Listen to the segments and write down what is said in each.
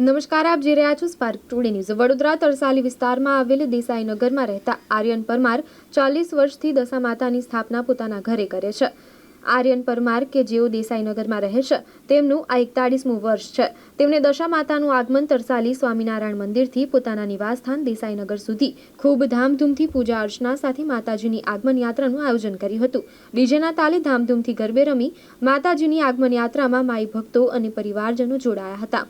નમસ્કાર, આપ જોઈ રહ્યા છો Spark today news Vadodara Tarsali વિસ્તારમાં આવેલ દેસાઈનગરમાં રહેતા આર્યન પરમાર ચાલીસ વર્ષથી દશા માતાની સ્થાપના પોતાના ઘરે કરે છે. આર્યન પરમાર, કે જેઓ દેસાઈનગરમાં રહે છે, તેમનું આ એકતાળીસમું વર્ષ છે. તેમણે દશા માતાનું આગમન તરસાલી સ્વામિનારાયણ મંદિરથી પોતાના નિવાસસ્થાન દેસાઈનગર સુધી ખૂબ ધામધૂમથી પૂજા અર્ચના સાથે માતાજીની આગમન યાત્રાનું આયોજન કર્યું હતું. ડીજેના તાલે ધામધૂમથી ગરબે રમી માતાજીની આગમન યાત્રામાં માઈ ભક્તો અને પરિવારજનો જોડાયા હતા.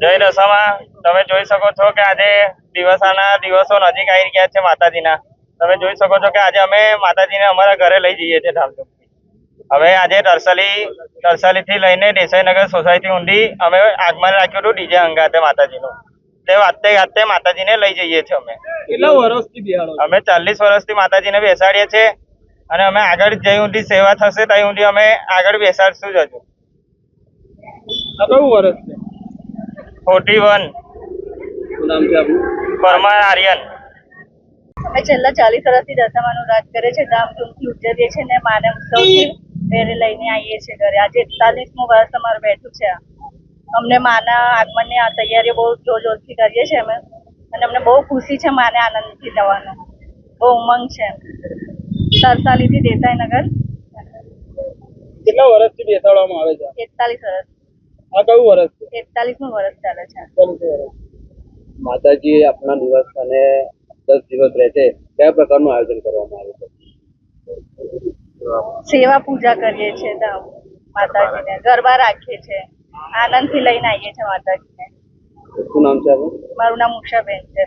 જય દશામાં. તમે જોઈ શકો છો કે આજે દિવસાના દિવસો નજીક આવી ગયા છે માતાજીના. તમે જોઈ શકો છો કે આજે અમે માતાજીને અમારા ઘરે લઈ જઈએ છીએ ધામધૂમથી. હવે આજે તરસાલી તરસાલીથી લઈને દેસાઈનગર સોસાયટી ઊંડી અમે આગમન રાખ્યું હતું ડીજે અંગાતે માતાજીનું. તે વાતે વાતે માતાજીને લઈ જઈએ છીએ અમે. કેટલા વર્ષથી અમે ચાલીસ વર્ષથી માતાજીને બેસાડીએ છીએ. અને અમે આગળ જઈ સુધી સેવા થશે ત્યાં સુધી અમે આગળ બેસાડશું જ હજુ. કયું વર્ષ છે? Forty one Parmar Aryan. અમે છેલ્લા ચાલીસ વર્ષથી દશામાનું રાજ કરે છે ધામધૂમથી ઉજવીએ છીએ ને માને ઉત્સવથી ઘરે લઈને આવીએ છીએ ઘરે. આજે એકતાલીસમું વર્ષ અમારું બેઠું છે. અમને માના આગમનની આ તૈયારીઓ બહુ જોર જોરથી કરીએ છીએ અમે. અને અમને બહુ ખુશી છે માને આનંદથી જવાનું બહુ ઉમંગ છે. તરસાલીથી દેસાઈનગર કેટલા વર્ષથી બેસાડવામાં આવે છે? એકતાલીસ વર્ષ. આ કયું વર્ષ છે? એકતાલીસમું વર્ષ ચાલે છે. માતાજી આપના દિવસ અને દસ દિવસ રહે છે. કયા પ્રકારનું આયોજન કરવામાં આવે છે? સેવા પૂજા કરીએ છીએ ધામ માતાજીને. ગરબા રાખીએ છીએ. આનંદથી લઈને આવીએ છીએ માતાજીને. શું નામ છે મારું નામ ઉષાબેન છે.